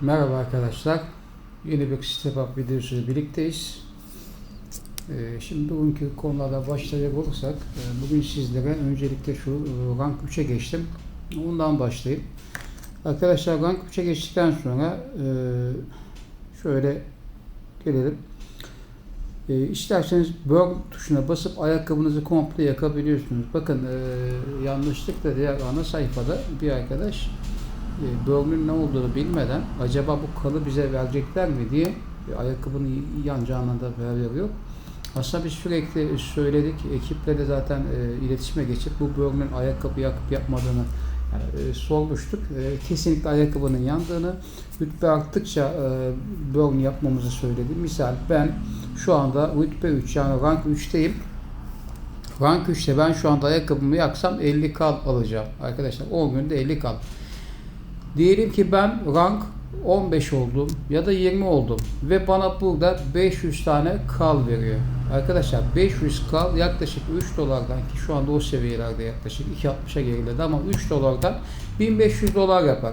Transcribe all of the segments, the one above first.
Merhaba arkadaşlar. Yeni bir step up videosuyla birlikteyiz. Ee, şimdi bugünkü konularda başlayacak olursak, e, bugün sizlere öncelikle şu e, rank 3'e geçtim. Ondan başlayayım. Arkadaşlar rank 3'e geçtikten sonra e, şöyle gelelim. E, isterseniz burn tuşuna basıp ayakkabınızı komple yakabiliyorsunuz. Bakın e, yanlışlıkla diğer ana sayfada bir arkadaş e, burnun ne olduğunu bilmeden acaba bu kalı bize verecekler mi diye ayakkabının yanacağından da haber yok. Aslında biz sürekli söyledik. Ekiple de zaten e, iletişime geçip bu burnun ayakkabı yakıp yapmadığını yani, e, sormuştuk. E, kesinlikle ayakkabının yandığını, rütbe arttıkça e, burn yapmamızı söyledi. Misal ben şu anda rütbe 3 yani rank 3'teyim. Rank 3'te ben şu anda ayakkabımı yaksam 50 kal alacağım. Arkadaşlar 10 günde 50 kal. Diyelim ki ben rank 15 oldum ya da 20 oldum ve bana burada 500 tane kal veriyor. Arkadaşlar 500 kal yaklaşık 3 dolardan ki şu anda o seviyelerde yaklaşık 2.60'a geriledi ama 3 dolardan 1500 dolar yapar.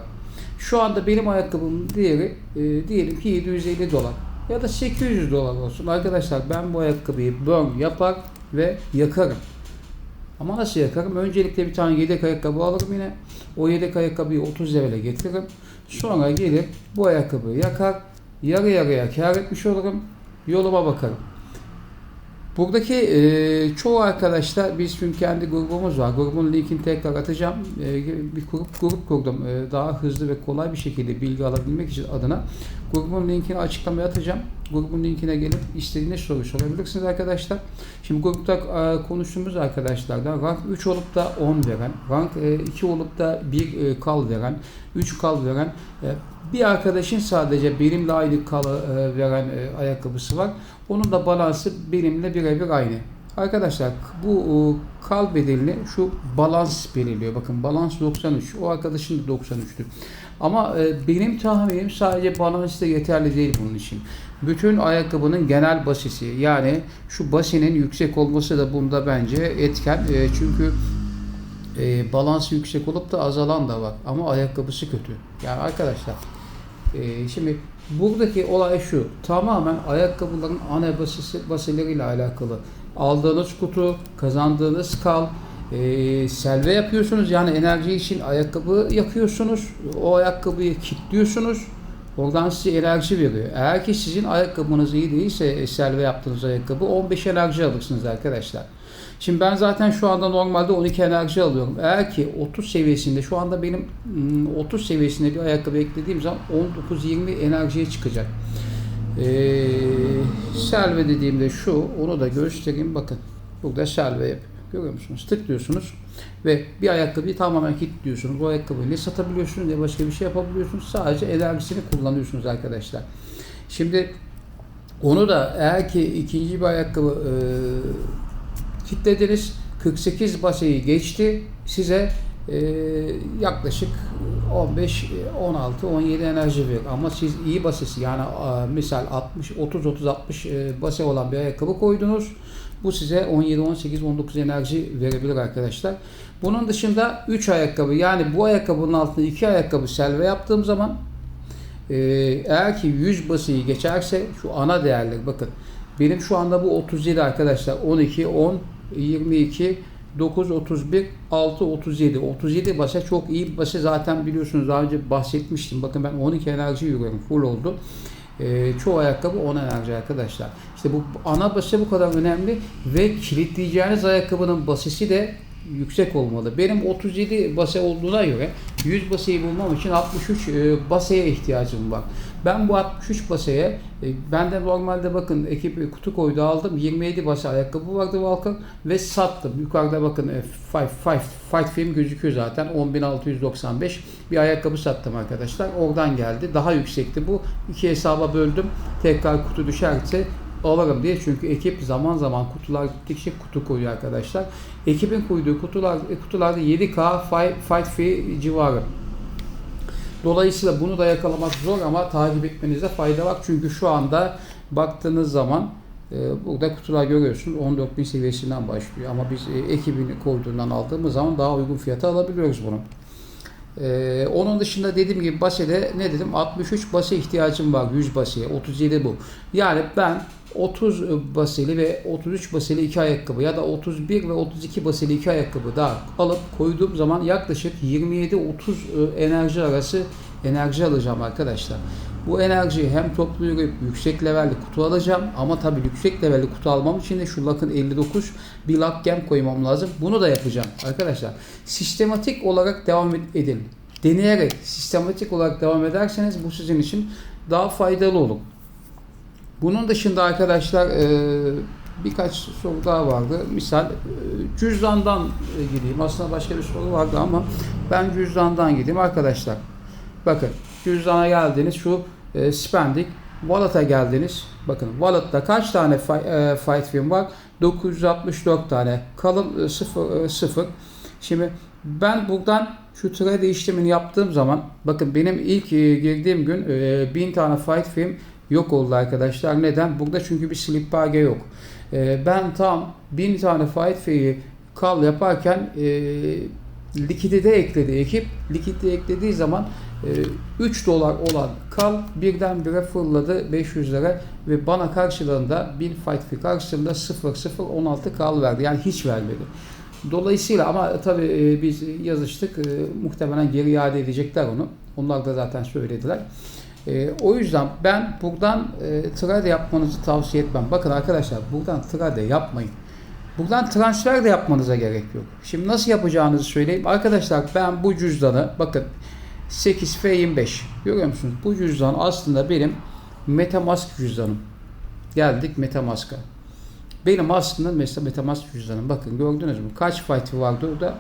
Şu anda benim ayakkabımın değeri e, diyelim ki 750 dolar ya da 800 dolar olsun. Arkadaşlar ben bu ayakkabıyı burn yapar ve yakarım. Ama nasıl yakarım? Öncelikle bir tane yedek ayakkabı alırım yine. O yedek ayakkabıyı 30 liraya getiririm. Sonra gelip bu ayakkabıyı yakar. Yarı yarıya kar etmiş olurum. Yoluma bakarım. Buradaki e, çoğu arkadaşlar biz çünkü kendi grubumuz var. Grubun linkini tekrar atacağım. E, bir grup grup kurdum. E, daha hızlı ve kolay bir şekilde bilgi alabilmek için adına. Grubun linkini açıklamaya atacağım. Grubun linkine gelip istediğiniz soru sorabilirsiniz arkadaşlar. Şimdi grupta e, konuştuğumuz arkadaşlardan rank 3 olup da 10 veren, rank e, 2 olup da 1 e, kal veren, 3 kal veren, e, bir arkadaşın sadece benimle aynı kalı e, veren e, ayakkabısı var. Onun da balansı benimle birebir aynı. Arkadaşlar bu e, kal bedelini şu balans belirliyor. Bakın balans 93. O arkadaşın da 93'tü. Ama benim tahminim sadece balans da yeterli değil bunun için. Bütün ayakkabının genel basisi yani şu basinin yüksek olması da bunda bence etken. Çünkü e, balansı yüksek olup da azalan da var. Ama ayakkabısı kötü. Yani arkadaşlar e, şimdi buradaki olay şu. Tamamen ayakkabıların ana basisi, basileriyle alakalı. Aldığınız kutu, kazandığınız kal, e, selve yapıyorsunuz. Yani enerji için ayakkabı yakıyorsunuz. O ayakkabıyı kilitliyorsunuz. Oradan size enerji veriyor. Eğer ki sizin ayakkabınız iyi değilse e, selve yaptığınız ayakkabı 15 enerji alırsınız arkadaşlar. Şimdi ben zaten şu anda normalde 12 enerji alıyorum. Eğer ki 30 seviyesinde şu anda benim 30 seviyesinde bir ayakkabı eklediğim zaman 19-20 enerjiye çıkacak. Ee, selve dediğimde şu onu da göstereyim bakın. Burada selve yapıyor. Görüyor musunuz? Tıklıyorsunuz ve bir ayakkabıyı tamamen kilitliyorsunuz. O ayakkabıyı ne satabiliyorsunuz ne başka bir şey yapabiliyorsunuz. Sadece enerjisini kullanıyorsunuz arkadaşlar. Şimdi onu da eğer ki ikinci bir ayakkabı e, kilitlediniz. 48 baseyi geçti. Size e, yaklaşık 15, 16, 17 enerji verir. Ama siz iyi basesi yani e, misal 60, 30, 30, 60 e, base olan bir ayakkabı koydunuz. Bu size 17, 18, 19 enerji verebilir arkadaşlar. Bunun dışında 3 ayakkabı yani bu ayakkabının altında 2 ayakkabı selve yaptığım zaman e, eğer ki 100 basıyı geçerse şu ana değerler bakın benim şu anda bu 37 arkadaşlar 12, 10, 22, 9, 31, 6, 37. 37 base çok iyi bir base zaten biliyorsunuz daha önce bahsetmiştim. Bakın ben 12 enerji yürüyorum. Full oldu. Ee, çoğu ayakkabı 10 enerji arkadaşlar. İşte bu ana base bu kadar önemli ve kilitleyeceğiniz ayakkabının basisi de yüksek olmalı. Benim 37 base olduğuna göre 100 baseyi bulmam için 63 e, baseye ihtiyacım var. Ben bu 63 baseye e, ben de normalde bakın ekip kutu koydu aldım. 27 base ayakkabı vardı Valkan ve sattım. Yukarıda bakın e, fight, fight, fight film gözüküyor zaten. 10.695 bir ayakkabı sattım arkadaşlar. Oradan geldi. Daha yüksekti bu. İki hesaba böldüm. Tekrar kutu düşerse alırım diye. Çünkü ekip zaman zaman kutular gittikçe kutu koyuyor arkadaşlar. Ekibin koyduğu kutular kutularda 7K fight, fight fee civarı. Dolayısıyla bunu da yakalamak zor ama takip etmenizde fayda var. Çünkü şu anda baktığınız zaman e, burada kutular görüyorsunuz 14.000 seviyesinden başlıyor. Ama biz e, ekibini koyduğundan aldığımız zaman daha uygun fiyata alabiliyoruz bunu. Ee, onun dışında dediğim gibi basede ne dedim? 63 base ihtiyacım var 100 baseye. 37 bu. Yani ben 30 baseli ve 33 baseli iki ayakkabı ya da 31 ve 32 baseli iki ayakkabı daha alıp koyduğum zaman yaklaşık 27-30 enerji arası enerji alacağım arkadaşlar. Bu enerjiyi hem toplu yürüyüp yüksek levelli kutu alacağım ama tabii yüksek levelli kutu almam için de şu lakın 59 bir lak gem koymam lazım. Bunu da yapacağım arkadaşlar. Sistematik olarak devam edin. Deneyerek sistematik olarak devam ederseniz bu sizin için daha faydalı olur. Bunun dışında arkadaşlar e, birkaç soru daha vardı. Misal e, cüzdandan e, gideyim. Aslında başka bir soru vardı ama ben cüzdandan gideyim arkadaşlar. Bakın cüzdana geldiniz şu e, spendik Wallet'a geldiniz. Bakın Wallet'ta kaç tane fi- fight film var? 964 tane. Kalın 0 0. Şimdi ben buradan şu trade işlemini yaptığım zaman bakın benim ilk girdiğim gün 1000 tane fight film yok oldu arkadaşlar. Neden? Burada çünkü bir slip bage yok. Ben tam 1000 tane fight fee'yi kal yaparken likidite ekledi ekip. Likidite eklediği zaman 3 dolar olan kal birdenbire fırladı 500 lira ve bana karşılığında 1000 fight fee karşılığında 0.016 kal verdi. Yani hiç vermedi. Dolayısıyla ama tabii biz yazıştık. Muhtemelen geri iade edecekler onu. Onlar da zaten söylediler. O yüzden ben buradan trade yapmanızı tavsiye etmem. Bakın arkadaşlar buradan trade yapmayın. Buradan transfer de yapmanıza gerek yok. Şimdi nasıl yapacağınızı söyleyeyim. Arkadaşlar ben bu cüzdanı bakın 8F25 görüyor musunuz? Bu cüzdan aslında benim Metamask cüzdanım. Geldik Metamask'a. Benim aslında mesela Metamask cüzdanım. Bakın gördünüz mü? Kaç fight'i vardı orada?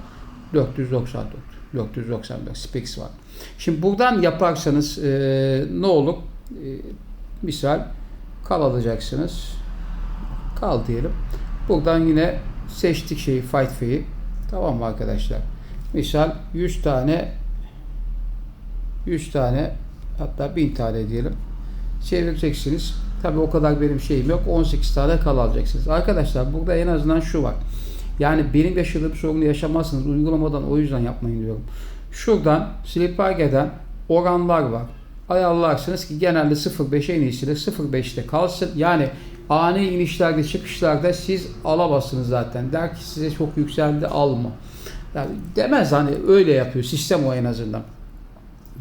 494. 494 specs var. Şimdi buradan yaparsanız e, ne olur? E, misal kal alacaksınız. Kal diyelim. Buradan yine seçtik şeyi fight fee'yi. Tamam mı arkadaşlar? Misal 100 tane 100 tane hatta 1000 tane diyelim. Çevireceksiniz. Tabi o kadar benim şeyim yok. 18 tane kal alacaksınız. Arkadaşlar burada en azından şu var. Yani benim yaşadığım sorunu yaşamazsınız. Uygulamadan o yüzden yapmayın diyorum. Şuradan Slipage'den oranlar var. Ayarlarsınız ki genelde 0.5 en iyisidir. 0.5'te kalsın. Yani ani inişlerde çıkışlarda siz alamazsınız zaten. Der ki size çok yükseldi alma. Yani demez hani öyle yapıyor. Sistem o en azından.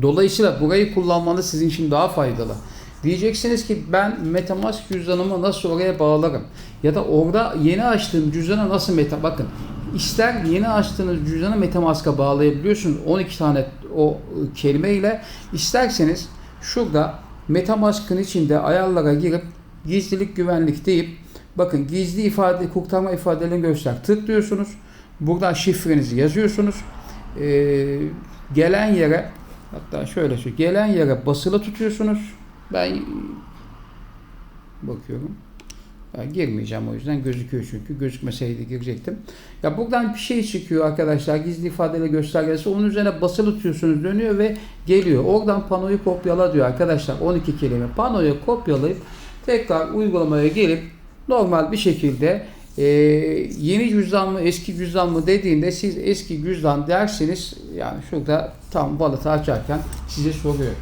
Dolayısıyla burayı kullanmanız sizin için daha faydalı. Diyeceksiniz ki ben Metamask cüzdanımı nasıl oraya bağlarım? Ya da orada yeni açtığım cüzdana nasıl meta... Bakın ister yeni açtığınız cüzdanı Metamask'a bağlayabiliyorsunuz 12 tane o kelimeyle isterseniz şurada Metamask'ın içinde ayarlara girip gizlilik güvenlik deyip bakın gizli ifade kurtarma ifadelerini göster tıklıyorsunuz. Buradan şifrenizi yazıyorsunuz. Ee, gelen yere hatta şöyle şu gelen yere basılı tutuyorsunuz. Ben bakıyorum. Ben girmeyeceğim o yüzden gözüküyor çünkü. Gözükmeseydi girecektim. Ya buradan bir şey çıkıyor arkadaşlar. Gizli ifadeyle göstergesi. Onun üzerine basılı tutuyorsunuz dönüyor ve geliyor. Oradan panoyu kopyala diyor arkadaşlar. 12 kelime. Panoyu kopyalayıp tekrar uygulamaya gelip normal bir şekilde e, yeni cüzdan mı eski cüzdan mı dediğinde siz eski cüzdan derseniz yani şurada tam balıtı açarken size soruyor.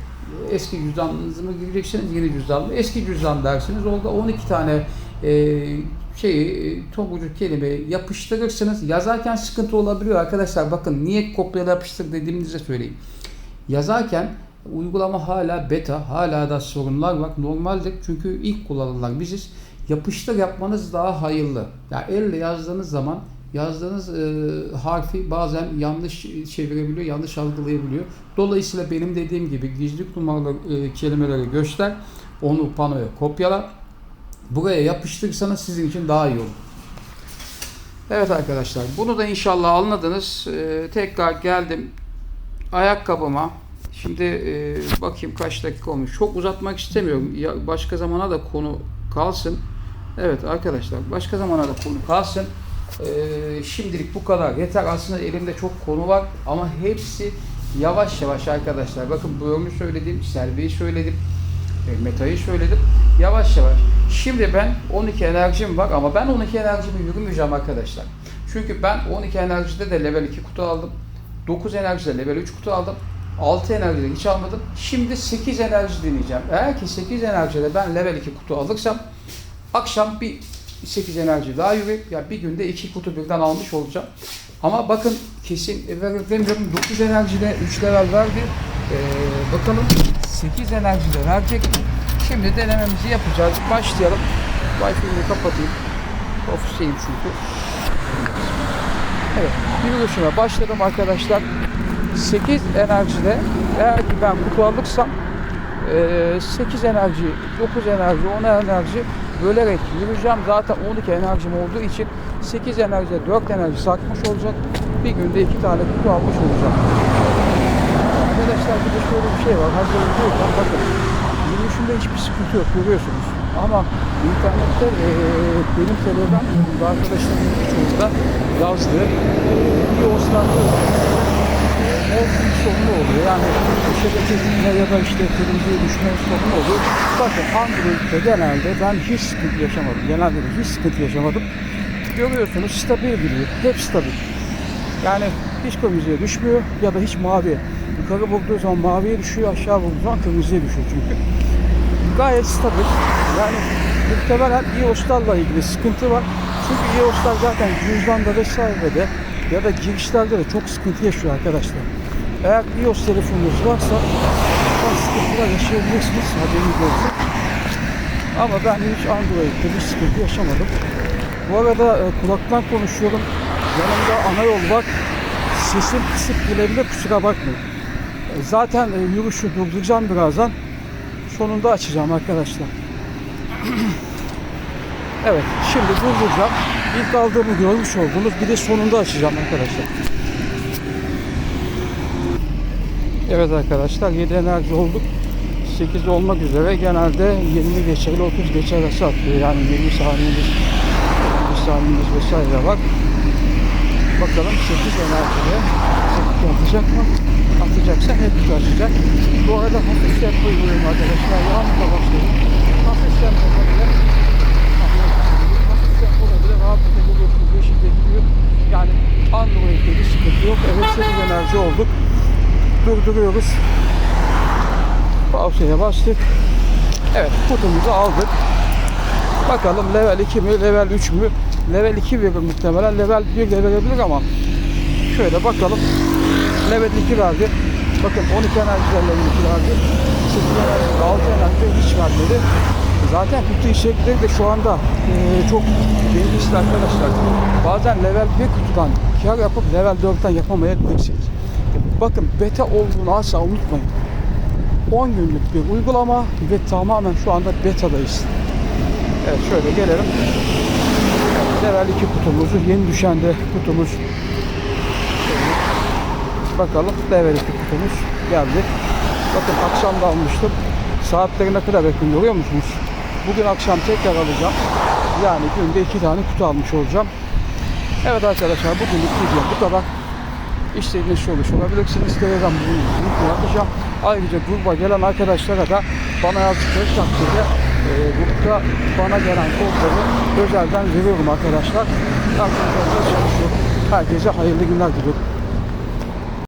Eski cüzdanınızı mı gireceksiniz yeni cüzdan mı? Eski cüzdan dersiniz. Orada 12 tane e, şeyi topucu kelime yapıştırırsınız. Yazarken sıkıntı olabiliyor arkadaşlar. Bakın niye kopyala yapıştır dediğimizi söyleyeyim. Yazarken uygulama hala beta, hala da sorunlar var. Normaldir çünkü ilk kullanılan biziz. Yapıştır yapmanız daha hayırlı. Yani elle yazdığınız zaman yazdığınız e, harfi bazen yanlış çevirebiliyor, yanlış algılayabiliyor. Dolayısıyla benim dediğim gibi gizli numaralı e, kelimeleri göster, onu panoya kopyala. Buraya yapıştırırsanız sizin için daha iyi olur. Evet arkadaşlar, bunu da inşallah anladınız. E, tekrar geldim ayakkabıma. Şimdi e, bakayım kaç dakika olmuş. Çok uzatmak istemiyorum. Ya, başka zamana da konu kalsın. Evet arkadaşlar, başka zamana da konu kalsın. Ee, şimdilik bu kadar. Yeter aslında elimde çok konu var ama hepsi yavaş yavaş arkadaşlar. Bakın Brom'u söyledim, Selvi'yi söyledim, e, Meta'yı söyledim. Yavaş yavaş. Şimdi ben 12 enerjim var ama ben 12 enerjimi yürümeyeceğim arkadaşlar. Çünkü ben 12 enerjide de level 2 kutu aldım. 9 enerjide level 3 kutu aldım. 6 enerjide hiç almadım. Şimdi 8 enerji deneyeceğim. Eğer ki 8 enerjide ben level 2 kutu alırsam akşam bir 8 enerji daha yürüyüp ya bir günde 2 kutu birden almış olacağım. Ama bakın kesin verir demiyorum 9 enerjide 3 level verdi. Ee, bakalım 8 enerjide verecek mi? Şimdi denememizi yapacağız. Başlayalım. Wi-Fi'yi kapatayım. Ofisteyim çünkü. Evet, yürüyüşüme başladım arkadaşlar. 8 enerjide eğer ki ben kutu alırsam eee, 8 enerji, 9 enerji, 10 enerji bölerek yürüyeceğim. Zaten 12 enerjim olduğu için 8 enerjide 4 enerji sarkmış olacak. Bir günde 2 tane kutu almış olacağım. Arkadaşlar bir de şöyle bir şey var. Hazır yürüyorken bakın. Yürüyüşümde hiçbir sıkıntı yok görüyorsunuz. Ama internette eee, benim grubumda arkadaşlarımın birçoğunda yazdığı eee, bir oslandı Mevsim sorunu oluyor. Yani şebeke gitme ya da işte televizyona düşme sorunu oluyor. Bakın Android'de genelde ben hiç sıkıntı yaşamadım. Genelde de hiç sıkıntı yaşamadım. Görüyorsunuz stabil gidiyor. Hep stabil. Yani hiç kırmızıya düşmüyor ya da hiç mavi. Yukarı vurduğu zaman maviye düşüyor, aşağı vurduğu zaman kırmızıya düşüyor çünkü. Gayet stabil. Yani muhtemelen iOS'larla ilgili sıkıntı var. Çünkü iOS'lar zaten cüzdanda vesairede ya da girişlerde de çok sıkıntı yaşıyor arkadaşlar. Eğer iOS telefonunuz varsa bu sıkıntılar yaşayabilirsiniz. Haberiniz olsun. Ama ben hiç Android'de bir sıkıntı yaşamadım. Bu arada e, kulaktan konuşuyorum. Yanımda ana yol var. Sesim kısık gelebilir kusura bakmayın. E, Zaten e, yürüyüşü durduracağım birazdan. Sonunda açacağım arkadaşlar. evet şimdi durduracağım. İlk aldığımı görmüş oldunuz. Bir de sonunda açacağım arkadaşlar. Evet arkadaşlar 7 enerji olduk. 8 olmak üzere genelde 20 geçer ile 30 geçer arası atıyor. Yani 20 saniyemiz 20 saniyemiz vesaire var. Bakalım 8 enerjiye 8 atacak mı? Atacaksa hep açacak. Bu arada hafif tempo uyguluyorum arkadaşlar. Yağmurla başlayalım. Hafif tempo bile hafif tempoda bile rahatlıkla görüyorsunuz. Yeşilde gidiyor. Yani Android'de bir sıkıntı yok. Evet 8 enerji olduk. Durduruyoruz. Pausaya bastık. Evet kutumuzu aldık. Bakalım level 2 mi, level 3 mü? Level 2 verir muhtemelen. Level 1 de verebilir ama şöyle bakalım. Level 2 verdi. Bakın 12 enerjiden level 2 verdi. 8 enerji, 6 enerji hiç vermedi. Zaten kutu içerikleri de şu anda eee, çok belirsiz arkadaşlar. Bazen level 1 kutudan kar yapıp level 4'ten yapamayabilirsiniz. Bakın beta olduğunu asla unutmayın. 10 günlük bir uygulama ve tamamen şu anda betadayız. Evet şöyle gelelim. Level 2 kutumuzu yeni düşen de kutumuz. Bakalım level 2 kutumuz geldi. Bakın akşam da almıştım. Saatleri ne kadar yakın görüyor musunuz? Bugün akşam tekrar alacağım. Yani günde iki tane kutu almış olacağım. Evet arkadaşlar bugünlük video bu kadar. İstediğiniz soru sorabilirsiniz. Telegram bunu yapacağım. Ayrıca gruba gelen arkadaşlara da bana yazdıkları takdirde e, grupta bana gelen kodları özelden veriyorum arkadaşlar. Arkadaşlar çalışıyorum. Herkese hayırlı günler diliyorum.